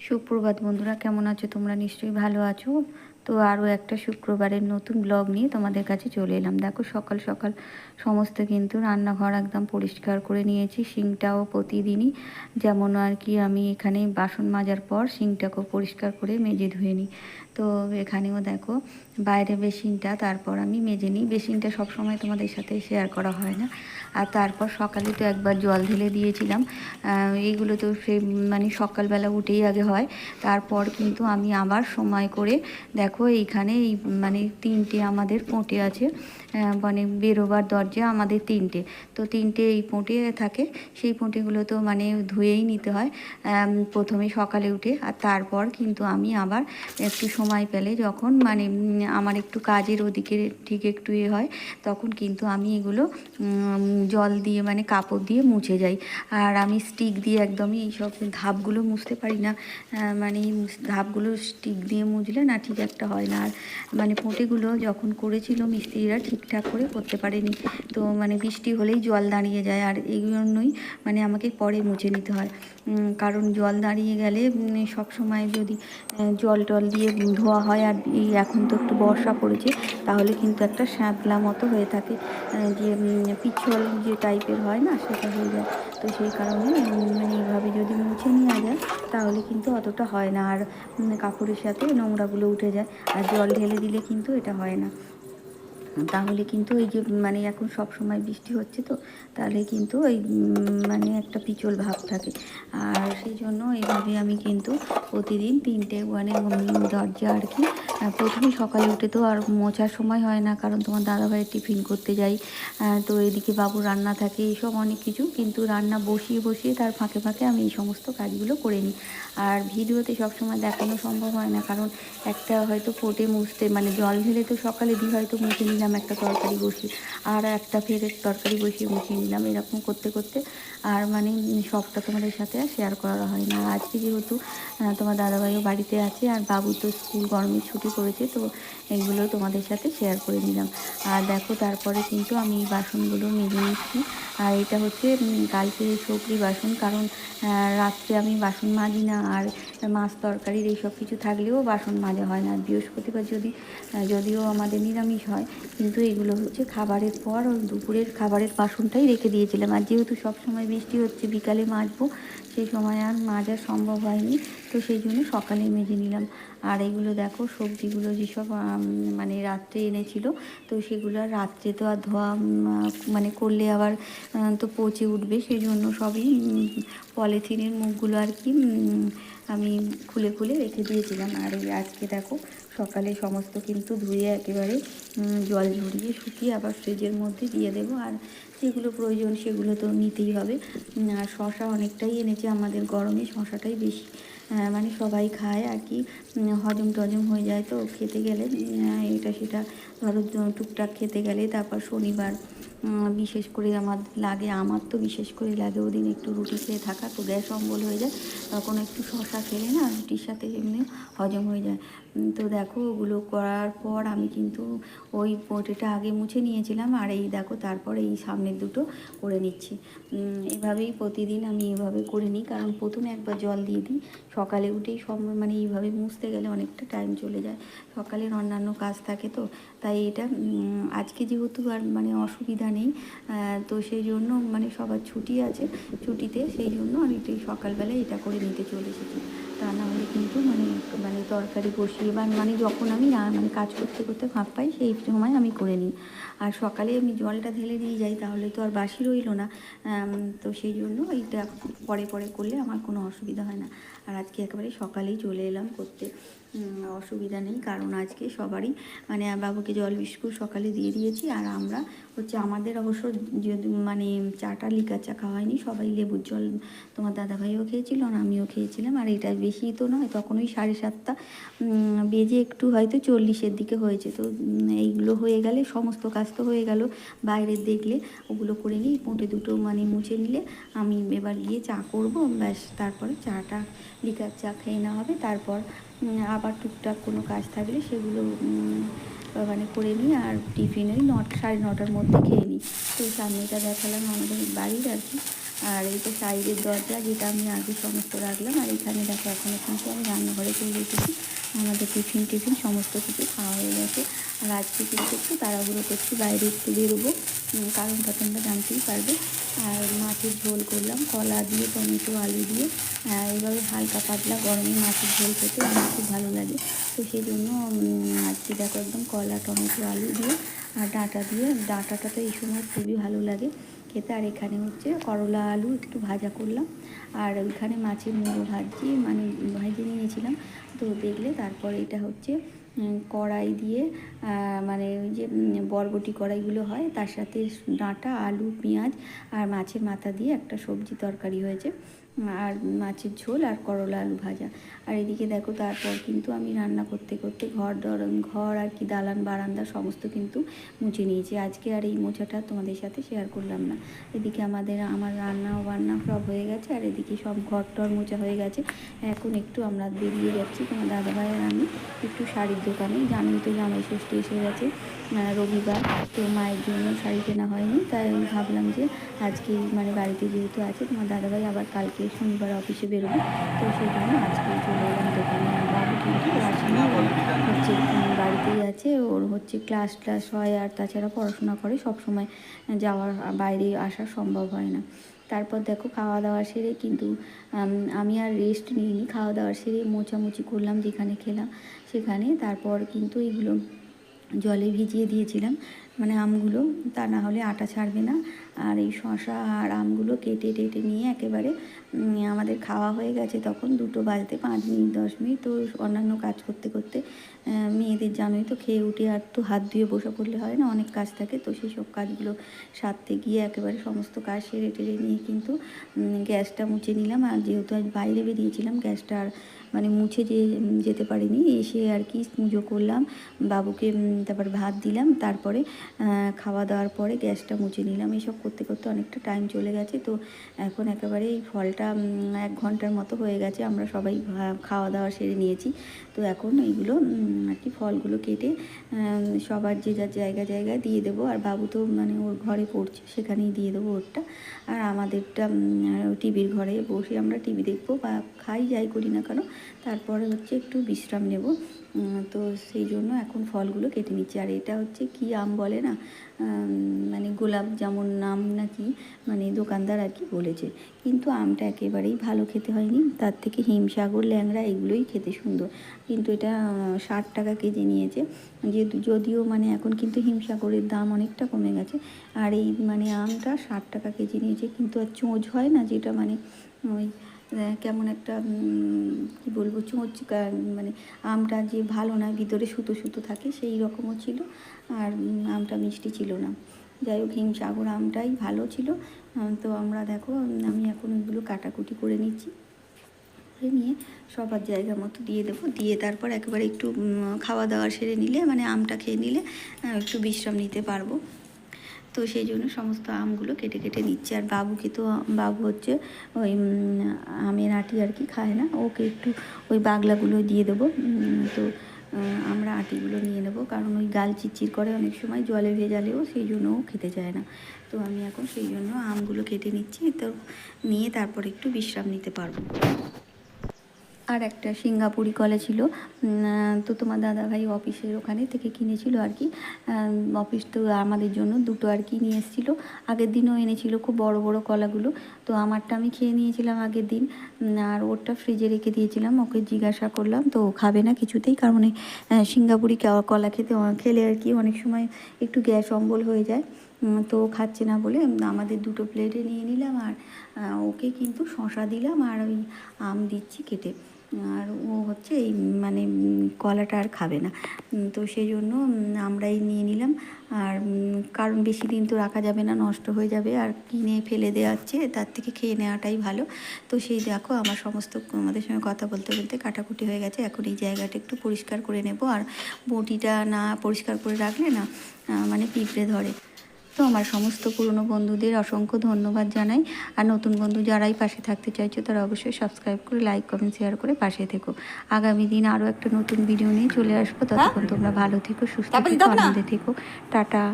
সুপ্রভাত বন্ধুরা কেমন আছো? তোমরা নিশ্চয়ই ভালো আছো। তো আরও একটা শুক্রবারের নতুন ব্লগ নিয়ে তোমাদের কাছে চলে এলাম। দেখো সকাল সকাল সমস্ত কিন্তু রান্নাঘর একদম পরিষ্কার করে নিয়েছি। সিংটাও প্রতিদিনই যেমন আর কি আমি এখানে বাসন মাজার পর সিংটাকেও পরিষ্কার করে মেজে ধুয়ে নিই। তো এখানেও দেখো বাইরে বেসিনটা, তারপর আমি মেজে নিই। বেসিনটা সবসময় তোমাদের সাথে শেয়ার করা হয় না। আর তারপর সকালে তো একবার জল ঢেলে দিয়েছিলাম। এইগুলো তো সে মানে সকালবেলা উঠেই আগে হয়। তারপর কিন্তু আমি আবার সময় করে দেখো এইখানে এই মানে তিনটে আমাদের পোঁটে আছে মানে বেরোবার দরজা আমাদের তিনটে। তো তিনটে এই পোঁটে থাকে, সেই পোঁটেগুলো তো মানে ধুয়েই নিতে হয় প্রথমে সকালে উঠে, আর তারপর কিন্তু আমি আবার একটু সময় পেলে যখন মানে আমার একটু কাজের ওদিকে ঠিক একটু এ হয়, তখন কিন্তু আমি এগুলো জল দিয়ে মানে কাপড় দিয়ে মুছে যাই। আর আমি স্টিক দিয়ে একদমই এইসব ধাপগুলো মুছতে পারি না মানে ধাপগুলো স্টিক দিয়ে মুছলে না ঠিক একটা হয় না। আর মানে পোঁটেগুলো যখন করেছিল মিস্ত্রিরা ঠিকঠাক করে করতে পারেনি। তো মানে বৃষ্টি হলেই জল দাঁড়িয়ে যায়। আর এই জন্যই মানে আমাকে পরে মুছে নিতে হয়। কারণ জল দাঁড়িয়ে গেলে সব সময় যদি জল টল দিয়ে ধোয়া হয় আর এই এখন তো একটু বর্ষা পড়েছে, তাহলে কিন্তু একটা শ্যাঁতলা মতো হয়ে থাকে। যে পিছল যে টাইপের হয় না, সেটা হয়ে যায়। তো সেই কারণে মানে এইভাবে যদি মুছে নেওয়া যায়, তাহলে কিন্তু অতটা হয় না। আর কাপড়ের সাথে নোংরাগুলো উঠে যায়, আর জল ঢেলে দিলে কিন্তু এটা হয় না। তাহলে কিন্তু এই যে মানে এখন সব সময় বৃষ্টি হচ্ছে তো, তাহলে কিন্তু ওই মানে একটা পিচল ভাব থাকে। আর সেই জন্য এইভাবে আমি কিন্তু প্রতিদিন তিনটে মানে দরজা আর কি প্রথমে সকালে উঠে তো আর মোছার সময় হয় না, কারণ তোমার দাদাভাইয়ের টিফিন করতে যাই। তো এদিকে বাবু রান্না থাকে, এইসব অনেক কিছু, কিন্তু রান্না বসিয়ে বসিয়ে তার ফাঁকে ফাঁকে আমি এই সমস্ত কাজগুলো করে নিই। আর ভিডিওতে সবসময় দেখানো সম্ভব হয় না, কারণ একটা হয়তো ফোটে মুছতে মানে জল ঢেলে তো সকালে দিয়ে হয়তো মুছে নিলাম একটা তরকারি বসিয়ে, আর একটা ফের তরকারি বসিয়ে মুছিয়ে নিলাম, এরকম করতে করতে। আর মানে সবটা তোমাদের সাথে আর শেয়ার করা হয় না। আজকে যেহেতু তোমার দাদাভাইও বাড়িতে আছে, আর বাবু তো স্কুল, গরমের ছুটি করেছে, তো এগুলো তোমাদের সাথে শেয়ার করে নিলাম আর দেখো তারপরে কিন্তু আমি বাসনগুলো মেজে নিচ্ছি। আর এটা হচ্ছে কালকে সবজি বাসন, কারণ রাত্রে আমি বাসন মাজি না, আর মাছ তরকারির এইসব কিছু থাকলেও বাসন মাজা হয় না। বৃহস্পতিবার যদি যদিও আমাদের নিরামিষ হয়, কিন্তু এগুলো হচ্ছে খাবারের পর, দুপুরের খাবারের বাসনটাই রেখে দিয়েছিলাম। আর যেহেতু সব সময় বৃষ্টি হচ্ছে, বিকালে মাজবো সেই সময় আর মাজা সম্ভব হয়নি, তো সেই জন্য সকালে মেজে নিলাম। আর এগুলো দেখো, সবজিগুলো যেসব মানে রাত্রে এনেছিল, তো সেগুলো আর রাত্রে তো আর ধোয়া মানে করলে আবার তো পচে উঠবে। সেই জন্য সবই পলিথিনের মুখগুলো আর কি আমি খুলে খুলে রেখে দিয়েছিলাম। আর এই আজকে দেখো সকালে সমস্ত কিন্তু ধুয়ে একেবারে জল ঝরিয়ে শুকিয়ে আবার ফ্রিজের মধ্যে দিয়ে দেবো। আর যেগুলো প্রয়োজন সেগুলো তো নিতেই হবে। আর শশা অনেকটাই এনেছে আমাদের গরমে, শশাটাই বেশি মানে সবাই খায় আর কি। হজম টজম হয়ে যায় তো খেতে গেলে এটা সেটা ধরো, টুকটাক খেতে গেলে, তারপর শনিবার বিশেষ করে আমার লাগে, আমার তো বিশেষ করে লাগে ওদিন একটু রুটি খেয়ে থাকা, তো গ্যাস অম্বল হয়ে যায়, তখন একটু শশা খেলে না, রুটির সাথে এমনি হজম হয়ে যায়। তো দেখো ওগুলো করার পর আমি কিন্তু ওই পোটেটা আগে মুছে নিয়েছিলাম, আর এই দেখো তারপর এই সামনের দুটো করে নিচ্ছি। এভাবেই প্রতিদিন আমি এভাবে করে নিই, কারণ প্রথমে একবার জল দিয়ে দিই, সকালে উঠেই সব মানে এইভাবে মুছতে গেলে অনেকটা টাইম চলে যায়। সকালের অন্যান্য কাজ থাকে তো, তাই এটা আজকে যেহেতু আর মানে অসুবিধা নেই তো সেই জন্য মানে সবার ছুটি আছে ছুটিতে, সেই জন্য আমি একটু সকালবেলায় এটা করে নিতে চলে এসেছি। তা না হলে কিন্তু মানে মানে তরকারি বসিয়ে বা মানে যখন আমি রা- মানে কাজ করতে করতে ফাঁক পাই, সেই সময় আমি করে নিই। আর সকালে আমি জলটা ঢেলে দিয়ে যাই, তাহলে তো আর বাসি রইল না। তো সেই জন্য এইটা পরে পরে করলে আমার কোনো অসুবিধা হয় না। আর আজকে একেবারে সকালেই চলে এলাম করতে। অসুবিধা নেই, কারণ আজকে সবারই মানে বাবুকে জল বিস্কুট সকালে দিয়ে দিয়েছি, আর আমরা হচ্ছে আমাদের অবশ্য মানে চাটা লিকার চা খাওয়া হয়নি, সবাই লেবুর জল তোমার দাদাভাইও খেয়েছিল আর আমিও খেয়েছিলাম, আর এটা বেশি তো নয় তখন ওই সাড়ে সাতটা বেজে একটু হয়তো চল্লিশের দিকে হয়েছে, তো এইগুলো হয়ে গেলে, সমস্ত কাজ তো হয়ে গেল বাইরের দেখলে, ওগুলো করে নিই পোঁটে দুটো মানে মুছে নিলে, আমি এবার গিয়ে চা করব, ব্যাস, তারপরে চাটা, লিকার চা খেয়ে নেওয়া হবে, তারপর আবার টুকটাক কোনো কাজ থাকলে সেগুলো মানে করে নিই আর টিফিন ওই নট, সাড়ে নটার মধ্যে খেয়ে নিই। তো সামনেটা দেখালাম আমাদের বাড়ির আর কি। আর এই তো সাইডের দরজা যেটা আমি আগে সমস্ত রাখলাম, আর এখানে দেখো এখন কিন্তু আমি রান্নাঘরে চলে এসেছি। আমাদের টিফিন টিফিন সমস্ত কিছু খাওয়া হয়ে গেছে। আর আজকে কিন্তু একটু তাড়াহুড়ো করছি বাইরে একটু বেরোবো। কারণটা তোমরা জানতেই পারবে। আর মাছের ঝোল করলাম কলা দিয়ে টমেটো আলু দিয়ে। আহ, এইভাবে হালকা পাতলা গরমে মাছের ঝোল খেতে আমার খুব ভালো লাগে। তো সেই জন্য আজকে দেখো একদম কলা টমেটো আলু দিয়ে আর ডাঁটা দিয়ে। ডাঁটাটা তো এই সময় খুবই ভালো লাগে। খেতে, আর এখানে হচ্ছে করলা আলু একটু ভাজা করলাম। আর ওইখানে মাছের মুড়ো ভাজি মানে ভেজে নিয়েছিলাম। তো দেখলে তারপরে এটা হচ্ছে কড়াই দিয়ে মানে ওই যে বরবটি কড়াইগুলো হয়, তার সাথে ডাঁটা, আলু, পেঁয়াজ আর মাছের মাথা দিয়ে একটা সবজি তরকারি হয়েছে। আর মাছের ঝোল আর করলা আলু ভাজা। আর এদিকে দেখো তারপর কিন্তু আমি রান্না করতে করতে ঘর ঘর আর কি দালান, বারান্দা সমস্ত কিন্তু মুছে নিয়েছি। আজকে আর এই মোছাটা তোমাদের সাথে শেয়ার করলাম না। এদিকে আমাদের, আমার রান্না বান্না সব হয়ে গেছে আর এদিকে সব ঘর টর মোছা হয়ে গেছে। এখন একটু আমরা বেরিয়ে যাচ্ছি। তোমার দাদাভাই আর আমি একটু শাড়ির দোকানে। জানোই তো জামাই ষষ্ঠী এসে গেছে। রবিবার, তো মায়ের জন্য শাড়ি কেনা হয়নি, তাই আমি ভাবলাম যে আজকে মানে বাড়িতে যেহেতু আছে তোমার দাদাভাই আবার কালকে শনিবার অফিসে বেরোবে, তো সেই জন্য আজকে চলে এলাম দোকানে। বাবু কিন্তু আসেনি হচ্ছে বাড়িতেই আছে, ওর হচ্ছে ক্লাস ক্লাস হয় আর তাছাড়া পড়াশোনা করে, সব সময় যাওয়ার, বাইরে আসা সম্ভব হয় না। তারপর দেখো খাওয়া দাওয়া সেরে কিন্তু আমি আর রেস্ট নিইনি, খাওয়া দাওয়া সেরে মোছামুছি করলাম যেখানে খেলাম, সেখানে তারপর কিন্তু এগুলো জলে ভিজিয়ে দিয়েছিলাম। মানে আমগুলো, তা না হলে আটা ছাড়বে না। আর এই শশা আর আমগুলো কেটে টেটে নিয়ে একেবারে আমাদের খাওয়া হয়ে গেছে তখন দুটো বাজতে পাঁচ মিনিট, দশ মিনিট। তো অন্যান্য কাজ করতে করতে মেয়েদের জানোই তো খেয়ে উঠে আর তো হাত ধুয়ে বসে পড়লে হয় না, অনেক কাজ থাকে। তো সেই সব কাজগুলো সারতে গিয়ে একেবারে সমস্ত কাজ সেরে টেরে নিয়ে কিন্তু গ্যাসটা মুছে নিলাম। আর যেহেতু আজ বাইরে বেরিয়েছিলাম, গ্যাসটা আর মানে মুছে যে, যেতে পারিনি, এসে আর কি পুজো করলাম। বাবুকে তারপর ভাত দিলাম। তারপরে খাওয়া দাওয়ার পরে গ্যাসটা মুছে নিলাম। এইসব করতে করতে অনেকটা টাইম চলে গেছে। তো এখন একেবারে এই ফলটা এক ঘণ্টার মতো হয়ে গেছে। আমরা সবাই খাওয়া দাওয়া সেরে নিয়েছি। তো এখন এইগুলো আর কি ফলগুলো কেটে সবার যে যার জায়গা জায়গায় দিয়ে দেবো। আর বাবু তো মানে ওর ঘরে পড়ছে, সেখানেই দিয়ে দেবো ওরটা। আর আমাদেরটা টিভির ঘরে বসে আমরা টিভি দেখব বা খাই, যাই করি না কেন, তারপরে হচ্ছে একটু বিশ্রাম নেব। তো সেই জন্য এখন ফলগুলো কেটে নিচ্ছি। আর এটা হচ্ছে কি আম বলে না? মানে গোলাপ যেমন নাম নাকি? মানে দোকানদার আর কি বলেছে। কিন্তু আমটা একেবারেই ভালো খেতে হয়নি। তার থেকে হিমসাগর, ল্যাংড়া এগুলোই খেতে সুন্দর। কিন্তু এটা ষাট টাকা কেজি নিয়েছে। যেহেতু যদিও মানে এখন কিন্তু হিমসাগরের দাম অনেকটা কমে গেছে। আর এই মানে আমটা ষাট টাকা কেজি নিয়েছে। কিন্তু আর চোঁচ হয় না যেটা মানে ওই কেমন একটা কি বলব চোঁচ মানে আমটা যে ভালো না, ভিতরে সুতো সুতো থাকে, সেই রকমও ছিল, আর আমটা মিষ্টি ছিল না। যাই হোক, হিমসাগর আমটাই ভালো ছিল। তো আমরা দেখো আমি এখন ওইগুলো কাটাকুটি করে নিচ্ছি। করে নিয়ে সবার জায়গা মতো দিয়ে দেবো। দিয়ে তারপর একেবারে একটু খাওয়া দাওয়া সেরে নিলে মানে আমটা খেয়ে নিলে একটু বিশ্রাম নিতে পারব। তো সেই জন্য সমস্ত আমগুলো কেটে কেটে নিচ্ছে। আর বাবুকে তো, বাবু হচ্ছে ওই আমের আটি আর কি খায় না, ওকে একটু ওই বাগলাগুলো দিয়ে দেবো। তো আমরা আটিগুলো নিয়ে নেব, কারণ ওই গাল চিরচির করে অনেক সময় জলে ভেজালেও সেই জন্য ও খেতে চায় না। তো আমি এখন সেই জন্য আমগুলো কেটে নিচ্ছি, তো নিয়ে তারপর একটু বিশ্রাম নিতে পারব। আর একটা সিঙ্গাপুরি কলা ছিল। তো তোমার দাদাভাই অফিসের ওখানে থেকে কিনেছিল আর কি। অফিস তো আমাদের জন্য দুটো আর কি নিয়ে এসেছিল। আগের দিনও এনেছিল খুব বড় বড় কলাগুলো। তো আমারটা আমি খেয়ে নিয়েছিলাম আগের দিন। আর ওরটা ফ্রিজে রেখে দিয়েছিলাম, ওকে জিজ্ঞাসা করলাম, তো খাবে না কিছুতেই? কারণ এই সিঙ্গাপুরি কলা খেতে খেলে আর কি অনেক সময় একটু গ্যাস অম্বল হয়ে যায়। তো খাচ্ছে না বলে আমাদের দুটো প্লেটে নিয়ে নিলাম আর ওকে কিন্তু শশা দিলাম আর ওই আম দিচ্ছি কেটে। আর ও হচ্ছে এই মানে কলাটা আর খাবে না। তো সেই জন্য আমরাই নিয়ে নিলাম। আর কারণ বেশি দিন তো রাখা যাবে না, নষ্ট হয়ে যাবে। আর কিনে ফেলে দেওয়া হচ্ছে, তার থেকে খেয়ে নেওয়াটাই ভালো। তো সেই দেখো, আমার সমস্ত আমাদের সঙ্গে কথা বলতে বলতে কাটাকুটি হয়ে গেছে। এখন এই জায়গাটা একটু পরিষ্কার করে নেব। আর বটিটা না পরিষ্কার করে রাখলে না মানে পিঁপড়ে ধরে। তো আমার সমস্ত পুরনো বন্ধুদের অসংখ্য ধন্যবাদ জানাই। আর নতুন বন্ধু যারাই পাশে থাকতে চাইছো তারা অবশ্যই সাবস্ক্রাইব করে লাইক কমেন্ট শেয়ার করে পাশে থেকো। আগামী দিন আরও একটা নতুন ভিডিও নিয়ে চলে আসব। ততক্ষণ তোমরা ভালো থেকো সুস্থ থেকো আনন্দে থেকো। টাটা।